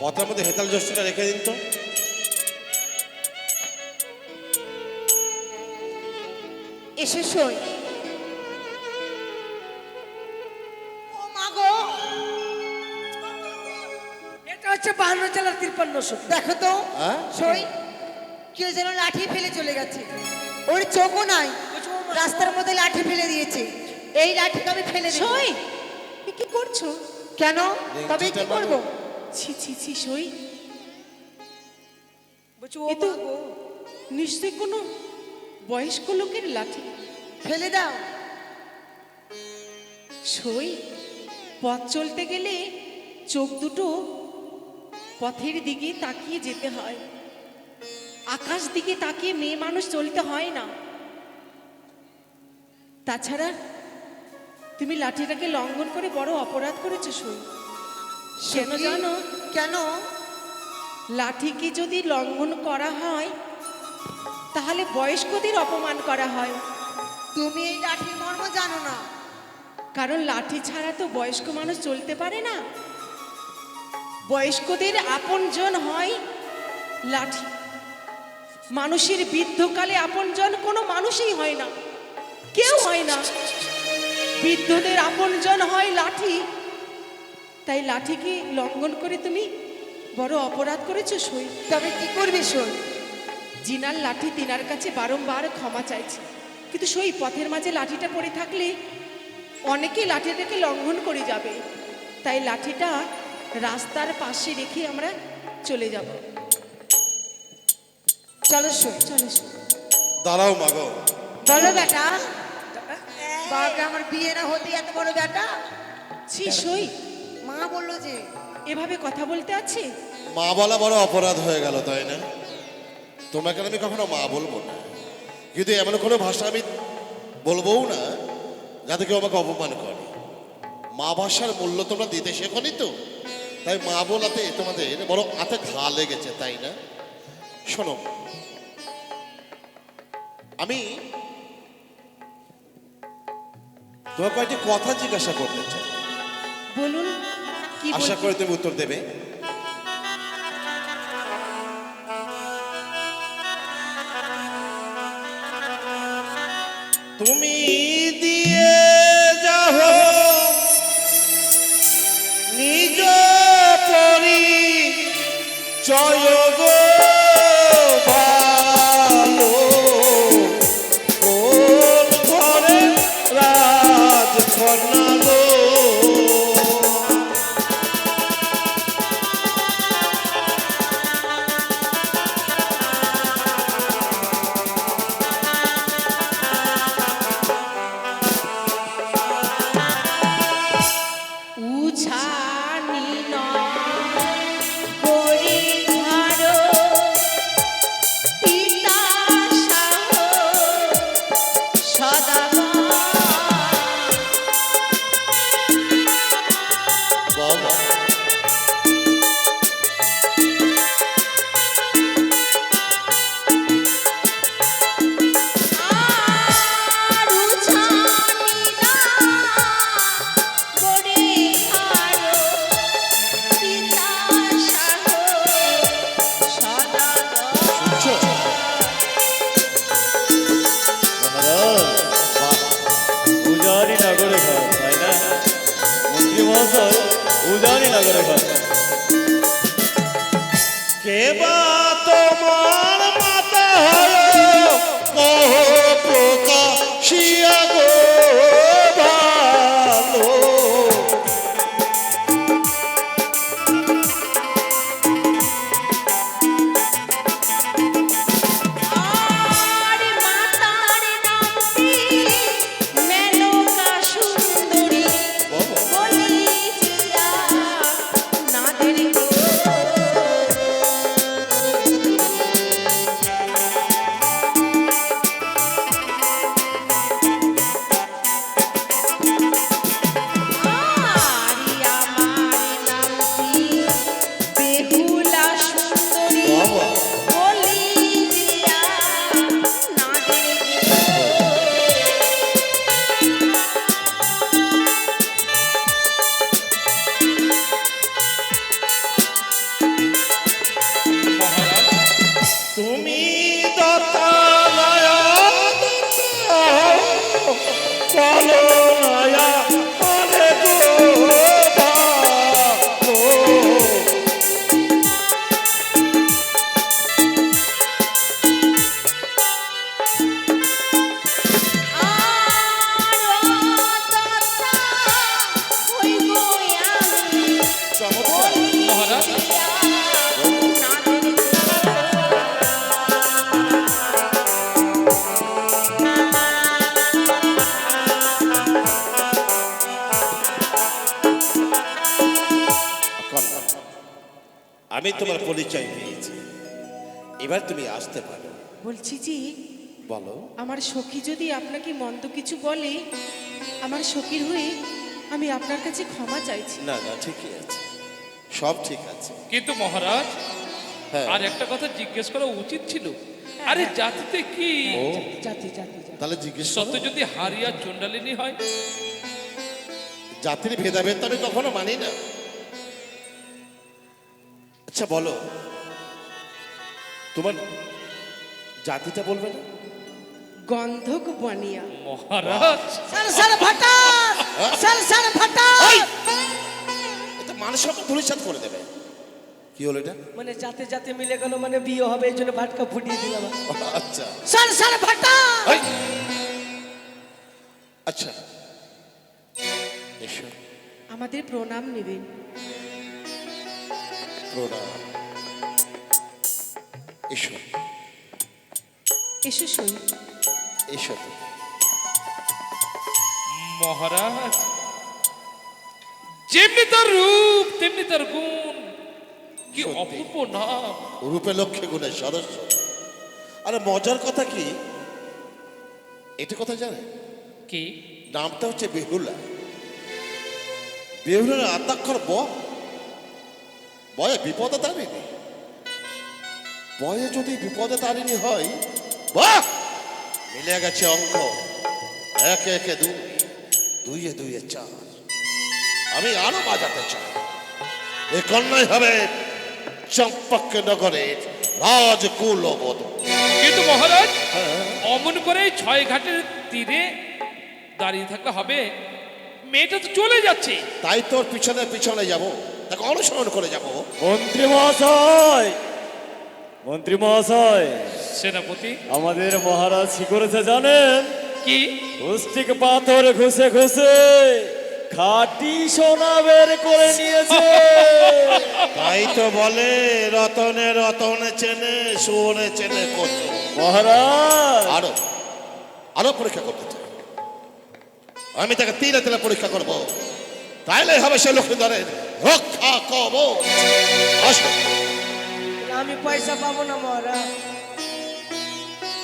পথের মধ্যে হেতাল জস্টিটা রেখে দিন তো। এসে শোন। ও মা গো। এটা হচ্ছে বাহান্ন জেলার দেখো তো। হ্যাঁ? সই কেউ যেন লাঠি ফেলে চলে গেছে। ওর চোখও নাই। রাস্তার মধ্যে লাঠি ফেলে দিয়েছে। এই আমি ফেলে সই কি করছ? কেন? তবে কি করব? ছি ছি ছি সই। বলছি ও এ তো মা কোনো বয়স্ক লোকের লাঠি। ফেলে দাও। সই পথ চলতে গেলে চোখ দুটো পথের দিকে তাকিয়ে যেতে হয়। আকাশ দিকে তাকিয়ে মেয়ে মানুষ চলতে হয় না। তাছাড়া তুমি লাঠিটাকে লঙ্ঘন করে বড় অপরাধ করেছ সই। কেন জানো কেন? লাঠিকে যদি লঙ্ঘন করা হয় তাহলে বয়স্কদের অপমান করা হয়। তুমি এই লাঠির মর্ম জানো না। কারণ লাঠি ছাড়া তো বয়স্ক মানুষ চলতে পারে না। বয়স্কদের আপনজন হয় লাঠি। মানুষের বৃদ্ধকালে আপনজন কোনো মানুষই হয় না। কেউ হয় না। বৃদ্ধদের আপনজন হয় লাঠি। তাই লাঠিকে লঙ্ঘন করে তুমি? বড় অপরাধ করেছ সই। তবে কি করবে শোন জিনার লাঠি তিনার কাছে বারংবার ক্ষমা চাইছে। কিন্তু সই পথের মাঝে লাঠিটা পড়ে থাকলে অনেকে লাঠিটাকে লঙ্ঘন করে যাবে। তাই লাঠিটা রাস্তার পাশে রেখে আমরা চলে যাব। চলো শোন চলো সই। দাঁড়াও মাগো। বলো বেটা। বাবাকে আমার বিয়ে না হতে এত বড় বেটা? ছি সই। মা বলল যে এভাবে কথা বলতে আছে? মা বলা বড় অপরাধ হয়ে গেল তাই না? তোমাকে আমি কখনো মা বলব না। কিন্তু এমন কোনো ভাষা আমি বলবোও না যাতে কেউ আমাকে অপমান করে। মা ভাষার মূল্য তোমরা দিতে শেখনি তো? তাই মা বলাতে তোমাদের বড় হাতে ঘা লেগেছে তাই না? শোনো আমি তোমার কয়েকটি কথা জিজ্ঞাসা করতে চাই। বলুন। আশা করে তুমি উত্তর দেবে। তুমি বাবা আমি তোমার পরিচয় পেয়েছি এবার তুমি আসতে পারো। বলছি যে বলো। আমার সখী যদি আপনাকে মন্দ কিছু বলে আমার সখীর হয়ে আমি আপনার কাছে ক্ষমা চাইছি। না না ঠিকই আছে। সব ঠিক আছে। কিন্তু মহারাজ হ্যাঁ। আর একটা কথা জিজ্ঞেস করা উচিত ছিল। আরে জাতিতে কি? ও। জাতি জাতি জাতি তাহলে জিজ্ঞেস সত্য যদি হারিয়া চন্ডালিনী হয়? জাতির ভেদাভেদ তো আমি কখনো মানি না। আচ্ছা বলো। তোমার জাতিটা বলবে না? গন্ধক বানিয়া। মহারাজ। সার সার ফাটাস সার সার ফাটাস এটা মানুষ সব ধুলিসাত করে দেবে। কি হলো এটা? মানে যাতে যাতে মিলে গেল মানে বিয়ে হবে এই জন্য ভাটকা ফুটিয়ে দিলাম। আচ্ছা। সার সার এই! আচ্ছা। এসো। আমাদের প্রণাম নেবেন। প্রণাম এসো এসো সই এসো মহারাজ যেমনি তার রূপ তেমনি তার গুণ কি অপূর্ব নাম রূপে লক্ষ্যে গুণে সদস্য আরে মজার কথা কি এটা কথা জানে কি নামটা হচ্ছে বেহুলা বেহুলার আত্মাক্ষর ব বয়ে বিপদে তারিণী বয়ে যদি বিপদে তারিণী হয় বাহ! মিলে গেছে অঙ্ক। একে একে দুই দুইয়ে দুইয়ে চার। আমি আরও বাজাতে চাই। এ কন্যাই হবে চম্পক নগরের রাজকুলবধূ। কিন্তু মহারাজ অমন করে ছয় ঘাটের তীরে দাঁড়িয়ে থাকলে হবে। মেয়েটা তো চলে যাচ্ছে। তাই তোর পিছনে পিছনে যাব। তাকে অনুসরণ করে যাব। মন্ত্রী মহাশয় মন্ত্রী মহাশয় সেনাপতি। আমাদের মহারাজ কি করেছে জানেন? কি? পুষ্টিক পাথর ঘষে ঘুষে খাটি সোনা বের করে নিয়েছে। তাই তো বলে রতনে রতনে চেনে সুনে চেনে কত মহারাজ। আরও আরও পরীক্ষা করতে চাই। আমি তাকে তিলে তিলে পরীক্ষা করব। তাইলে হবে সে লক্ষ্মীধরের রক্ষা কব আমি পয়সা পাবো না মহারাজ।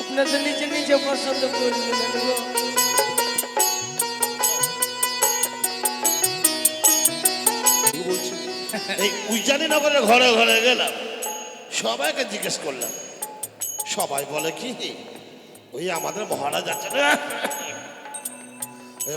আপনার তো নিজে নিজে পছন্দ করবেন গো কি এই উজানি নগরের ঘরে ঘরে গেলাম। সবাইকে জিজ্ঞেস করলাম সবাই বলে কি? ওই আমাদের মহারাজ আছে না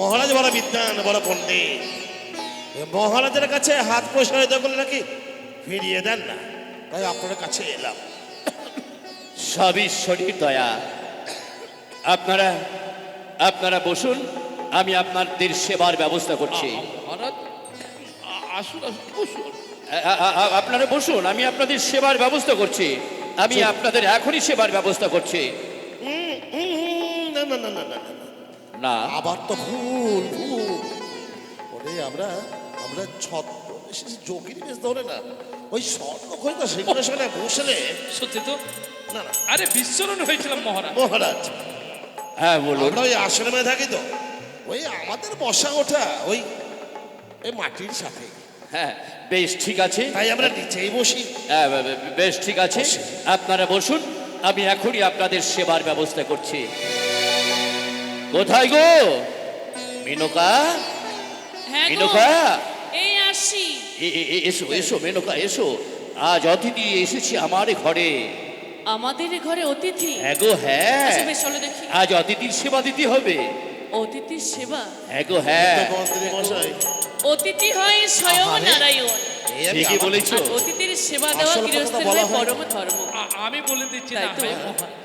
মহারাজ বড় বিদ্যান বড় পণ্ডিত। মহারাজের কাছে হাত প্রসারিত করলে নাকি ফিরিয়ে দেন না। তাই আপনার কাছে এলাম। সব ঈশ্বরীর দয়া। আপনারা আপনারা বসুন আমি আপনাদের সেবার ব্যবস্থা করছি। আসুন আসুন বসুন। আপনারা বসুন আমি আপনাদের সেবার ব্যবস্থা করছি। আমি আপনাদের এখনই সেবার ব্যবস্থা করছি। না না না না না আবার তো ভুল ভুল। আমরা আমরা ছত্র। এসেছি যোগীর বেশ ধরে না। ওই স্বর্ণ খরিদা সেখানে বসলে সত্যি তো? না না। আরে বিস্মরণ হয়েছিলাম মহারাজ। মহারাজ। হ্যাঁ বলুন। ওই আশ্রমে থাকি তো। ওই আমাদের বসা ওঠা ওই এই মাটির সাথে। হ্যাঁ বেশ ঠিক আছে। তাই আমরা নিচেই বসি। হ্যাঁ, বেশ ঠিক আছে। আপনারা বসুন আমি এখনই আপনাদের সেবার ব্যবস্থা করছি। কোথায় গো? মেনকা? হ্যাঁ মেনকা? এসো এসো মেনকা এসো। আজ অতিথি এসেছি আমার ঘরে। আমাদের ঘরে অতিথি? হ্যাঁ গো হ্যাঁ। আচ্ছা, বেশ চলো দেখি। আজ অতিথির সেবা দিতে হবে। অতিথির সেবা? হ্যাঁ গো হ্যাঁ। মন্ত্রী মশাই। অতিথি হয় স্বয়ং আহারে। নারায়ণ। এই আমি ঠিকই আবার- বলেছ। আর অতিথির সেবা দেওয়া আসল কথা গৃহস্থের বলা হয়। হয়নি। পরম ধর্ম আ- আমি বলে দিচ্ছি তাই না তো? হয় মহারাজ